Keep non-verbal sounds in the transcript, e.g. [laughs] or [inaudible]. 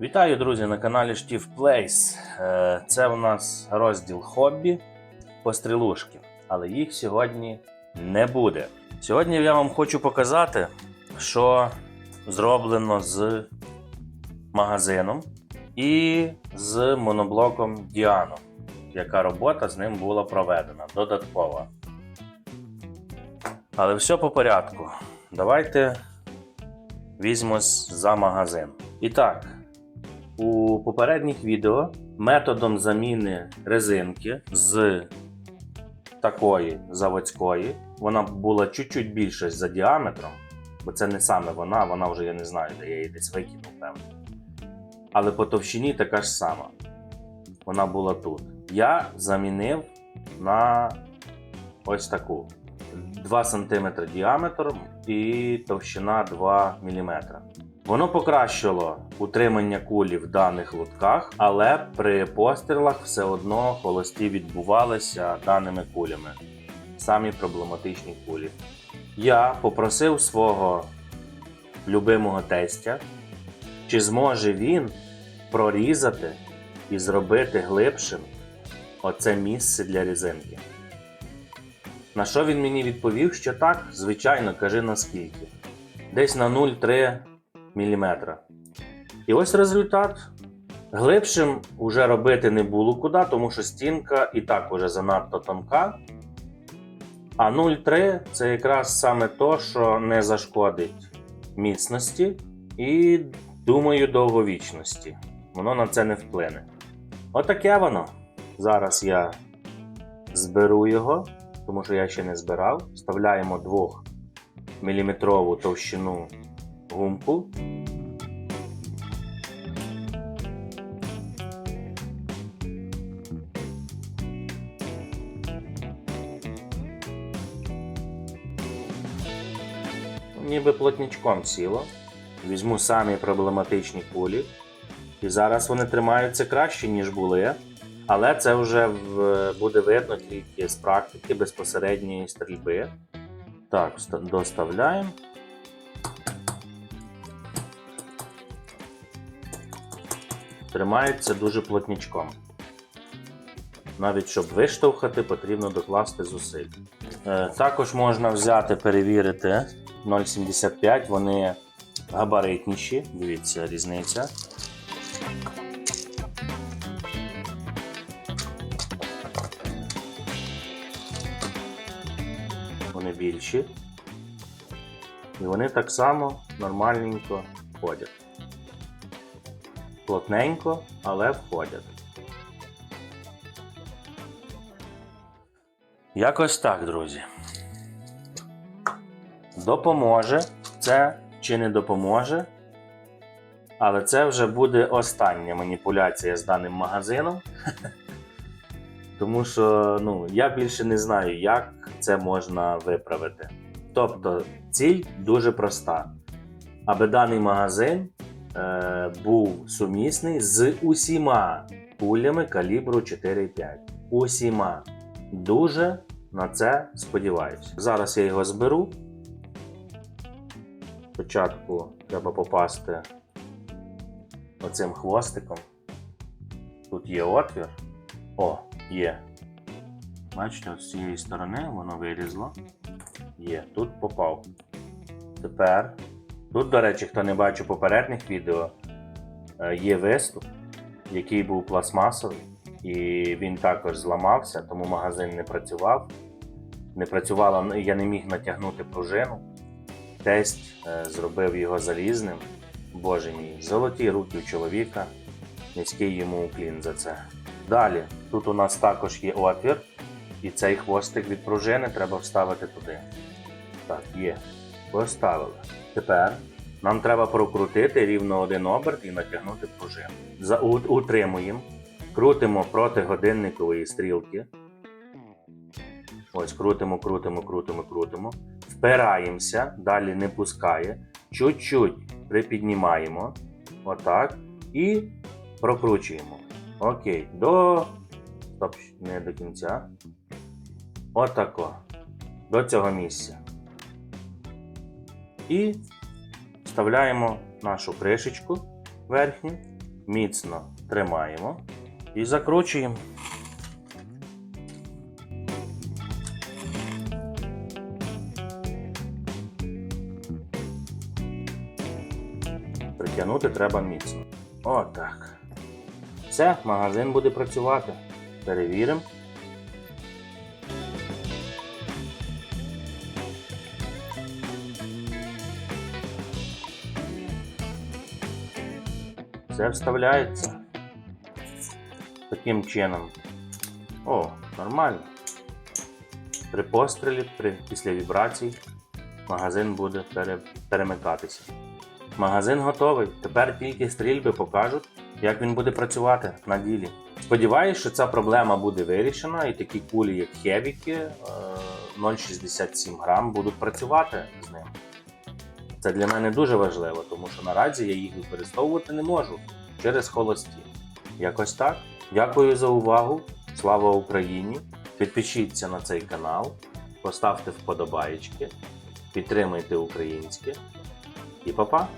Вітаю, друзі, на каналі Штів Плейс. Е, Це у нас розділ хобі пострілушки, але їх сьогодні не буде. Сьогодні я вам хочу показати, що зроблено з магазином і з моноблоком Діано, яка робота з ним була проведена додаткова. Але все по порядку. Давайте візьмось за магазин. І так, у попередніх відео методом заміни резинки з такої заводської, вона була чуть-чуть більша за діаметром, бо це не саме вона, вона вже я не знаю, де я її десь викинув, певно. Але по товщині така ж сама. Вона була тут. Я замінив на ось таку. 2 см діаметр і товщина 2 мм. Воно покращило утримання кулі в даних лотках, але при пострілах все одно холості відбувалися даними кулями. Самі проблематичні кулі. Я попросив свого любимого тестя, чи зможе він прорізати і зробити глибшим оце місце для різинки. На що він мені відповів, що так, звичайно, кажи наскільки. Десь на 0,3 мм. І ось результат. Глибшим уже робити не було куди, тому що стінка і так уже занадто тонка. А 0,3 це якраз саме то, що не зашкодить міцності і, думаю, довговічності. Воно на це не вплине. Отаке воно. Зараз я зберу його тому що я ще не збирав. Вставляємо 2 мм товщину гумку. Ніби плотничком сіло. Візьму самі проблематичні кулі. І зараз вони тримаються краще, ніж були. Але це вже буде видно тільки з практики безпосередньої стрільби. Так, доставляємо. Тримається дуже плотничком. Навіть щоб виштовхати, потрібно докласти зусиль. Е, також можна взяти, перевірити 0,75, вони габаритніші. Дивіться, різниця. вони більші. І вони так само нормальненько входять. Плотненько, але входять. Якось так, друзі. Допоможе це чи не допоможе. Але це вже буде остання маніпуляція з даним магазином. [laughs] Тому що ну, я більше не знаю, як це можна виправити. Тобто, ціль дуже проста. Аби даний магазин е, був сумісний з усіма пулями калібру 4,5. Усіма. Дуже на це сподіваюся. Зараз я його зберу. Спочатку треба попасти оцим хвостиком. Тут є отвір. О, є. Бачите, з цієї сторони воно вилізло. Є, тут попав. Тепер. Тут, до речі, хто не бачив попередніх відео, е, є виступ, який був пластмасовий, і він також зламався, тому магазин не працював. Не працювала, я не міг натягнути пружину. Тесть е, зробив його залізним. Боже мій, золоті руки у чоловіка. Низький йому уклін за це. Далі, тут у нас також є отвір, і цей хвостик від пружини треба вставити туди. Так, є. Поставили. Тепер нам треба прокрутити рівно один оберт і натягнути пружину. За, утримуємо, крутимо проти годинникової стрілки. Ось крутимо, крутимо, крутимо, крутимо. Впираємося, далі не пускає. Чуть-чуть припіднімаємо. Отак. І прокручуємо. Окей. До. Стоп, не до кінця. Отако. До цього місця. І вставляємо нашу кришечку верхню, міцно тримаємо і закручуємо. Притягнути треба міцно. Отак. Все, магазин буде працювати. Перевіримо. Все вставляється. Таким чином. О, нормально. При пострілі, при, після вібрацій магазин буде пере, перемикатися. Магазин готовий. Тепер тільки стрільби покажуть, як він буде працювати на ділі. Сподіваюсь, що ця проблема буде вирішена, і такі кулі, як хевіки, е, 0,67 грам, будуть працювати з ним. Це для мене дуже важливо, тому що наразі я їх використовувати не можу через холості. Якось так. Дякую за увагу. Слава Україні! Підпишіться на цей канал, поставте вподобаєчки, підтримайте українське і па-па!